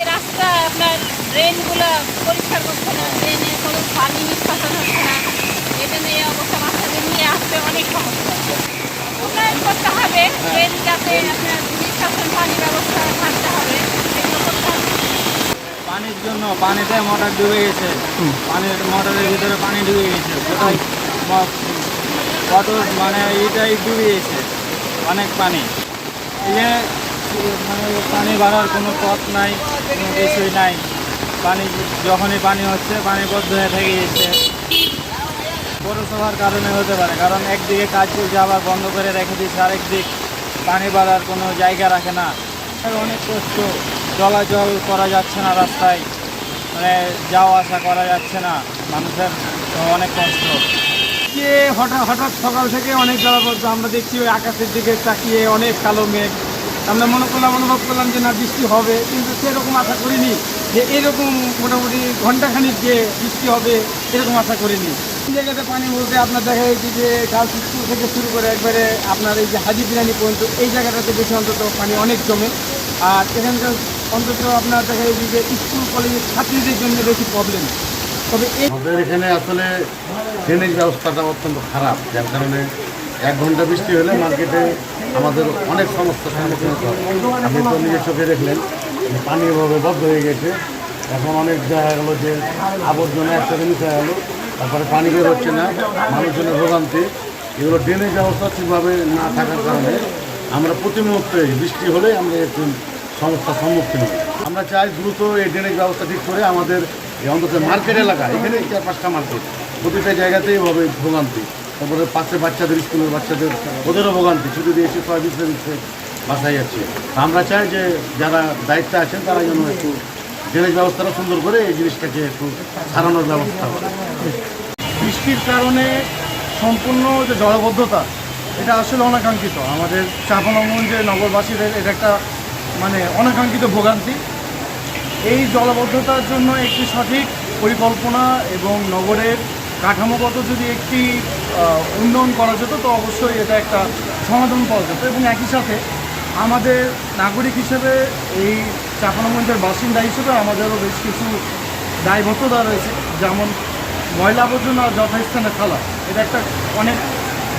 রাস্তা আপনার ড্রেনগুলো পরিষ্কার করছে না ড্রেনে কোনো পানি নিষ্কাশন হচ্ছে না। এটা নিয়ে অবস্থা বাচ্চাদের নিয়ে আসতে অনেক সমস্যা। উন্নয়ন করতে হবে ড্রেন যাতে আপনার নিষ্কাশন পানি ব্যবস্থা থাকতে হবে। পানির জন্য পানিতে মোটর ডুবে গেছে। পানির মোটরের ভিতরে পানি ডুবে গেছে। কোথায় কত মানে এইটাই ডুবে গেছে অনেক পানি। এই যে মানে পানি বাড়ার কোনো পথ নাই, কোনো কিছুই নাই। পানি যখনই পানি হচ্ছে, পানি বদ্ধ হয়ে থেকে গেছে পৌরসভার কারণে হতে পারে, কারণ একদিকে কাজ চলছে আবার বন্ধ করে রেখে দিচ্ছে আরেক দিক পানি বাড়ার কোনো জায়গা রাখে না। অনেক কষ্ট, চলাচল করা যাচ্ছে না রাস্তায় মানে যাওয়া আসা করা যাচ্ছে না, মানুষের অনেক কষ্ট। হঠাৎ হঠাৎ সকাল থেকে অনেক বেলা পর্যন্ত আমরা দেখছি ওই আকাশের দিকে তাকিয়ে অনেক কালো মেঘ। আমরা মনে করলাম, অনুভব করলাম যে না, বৃষ্টি হবে, কিন্তু সেরকম আশা করিনি যে এরকম মোটামুটি ঘন্টাখানিক যে বৃষ্টি হবে, এরকম আশা করিনি। জায়গাতে পানি বলতে আপনার দেখা যাচ্ছে যে গার্লস স্কুল থেকে শুরু করে একবারে আপনার এই যে হাজি বিরিয়ানি পর্যন্ত, এই জায়গাটাতে বেশি অন্তত পানি অনেক জমে। আর এখানকার অন্তত আপনার দেখা যাচ্ছে যে স্কুল, কলেজের ছাত্রীদের জন্য বেশি প্রবলেম তবে এখানে আসলে ড্রেনেজ ব্যবস্থাটা অত্যন্ত খারাপ, যার কারণে এক ঘণ্টা বৃষ্টি হলে মার্কেটে আমাদের অনেক সমস্যার সম্মুখীন হতে হয় আপনি তো নিজের চোখে দেখলেন, পানি এভাবে বদ্ধ হয়ে গেছে। এখন অনেক দেখা গেলো যে আবর্জনা একসাথে মিশে গেলো, তারপরে পানি বের হচ্ছে না, মানুষজনের ভোগান্তি, এগুলো ড্রেনেজ ব্যবস্থা ঠিকভাবে না থাকার কারণে আমরা প্রতি মুহূর্তে বৃষ্টি হলে আমরা একটু সমস্যার সম্মুখীন হই। আমরা চাই দ্রুত এই ড্রেনেজ ব্যবস্থা ঠিক করে আমাদের এই অন্তত মার্কেট এলাকা এখানে চার পাঁচটা মার্কেট, প্রতিটা জায়গাতেই হবে ভোগান্তি। তারপরে পাশে বাচ্চাদের স্কুলের বাচ্চাদের ওদেরও ভোগান্তি ছুটি দিয়েছে দিচ্ছে দিচ্ছে বাসায় যাচ্ছে। আমরা চাই যে যারা দায়িত্বে আছেন, তারা যেন একটু ড্রেনেজ ব্যবস্থাটা সুন্দর করে এই জিনিসটাকে একটু সারানোর ব্যবস্থা করে। বৃষ্টির কারণে সম্পূর্ণ যে জলবদ্ধতা, এটা আসলে অনাকাঙ্ক্ষিত। আমাদের চাপানগঞ্জের নগরবাসীদের এটা একটা মানে অনাকাঙ্ক্ষিত ভোগান্তি। এই জলবদ্ধতার জন্য একটি সঠিক পরিকল্পনা এবং নগরের কাঠামোগত যদি একটি উন্নয়ন করা যেত, তো অবশ্যই এটা একটা সমাধান পাওয়া যেত। এবং একই সাথে আমাদের নাগরিক হিসেবে এই চাপানগঞ্জের বাসিন্দা হিসেবে আমাদেরও বেশ কিছু দায়বদ্ধতা রয়েছে, যেমন ময়লা আবর্জনা যথাস্থানে ফেলা। এটা একটা অনেক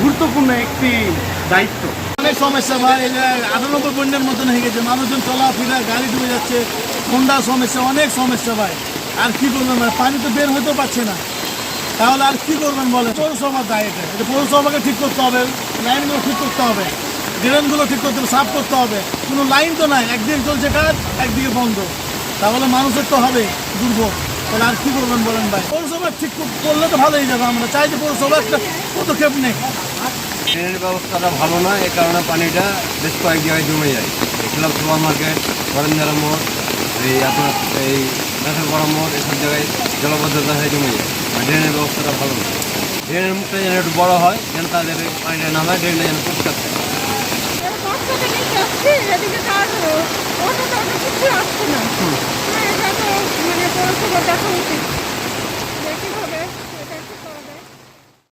গুরুত্বপূর্ণ একটি দায়িত্ব। অনেক সমস্যা, ভাই আটানব্বই বন্যার মতন হয়ে গেছে, মানুষজন চলাফেরা, গাড়ি ডুবে যাচ্ছে ঠান্ডা সমস্যা? অনেক সমস্যা, ভাই। আর কি করবেন ভাই পানি তো বের হতেও পারছে না। তাহলে আর কি করবেন বলে পৌরসভার দায় এটা এটা পৌরসভাকে ঠিক করতে হবে লাইনগুলো ঠিক করতে হবে ড্রেনগুলো ঠিক করতে হবে সাফ করতে হবে। কোনো লাইন তো নাই একদিকে চলছে কাজ একদিকে বন্ধ। তাহলে মানুষের তো হবে দুর্ভোগ। তাহলে আর কি করবেন বলেন ভাই? পৌরসভা ঠিক করলে তো ভালোই যাবে আমরা। চাই যে পৌরসভা একটা পদক্ষেপ নেই। ট্রেনের ব্যবস্থাটা ভালো না এই কারণে পানিটা বেশ কয়েক জায়গায় জমে যায়। ক্লাব সুপার মার্কেট করেন্দারা মোড় এই আপনার এই নাসারপাড়া মোট এসব জায়গায় জলবদ্ধতা হয়ে জমে যায়। আর ড্রেনের ব্যবস্থাটা ভালো না। ড্রেনের মুখটা যেন একটু বড়ো হয় যেন তাদের পানিটা নামায় ড্রেনটা যেন পরিষ্কার থাকে। আসছে না। হ্যাঁ মানে পৌরসভা দেখা উচিত।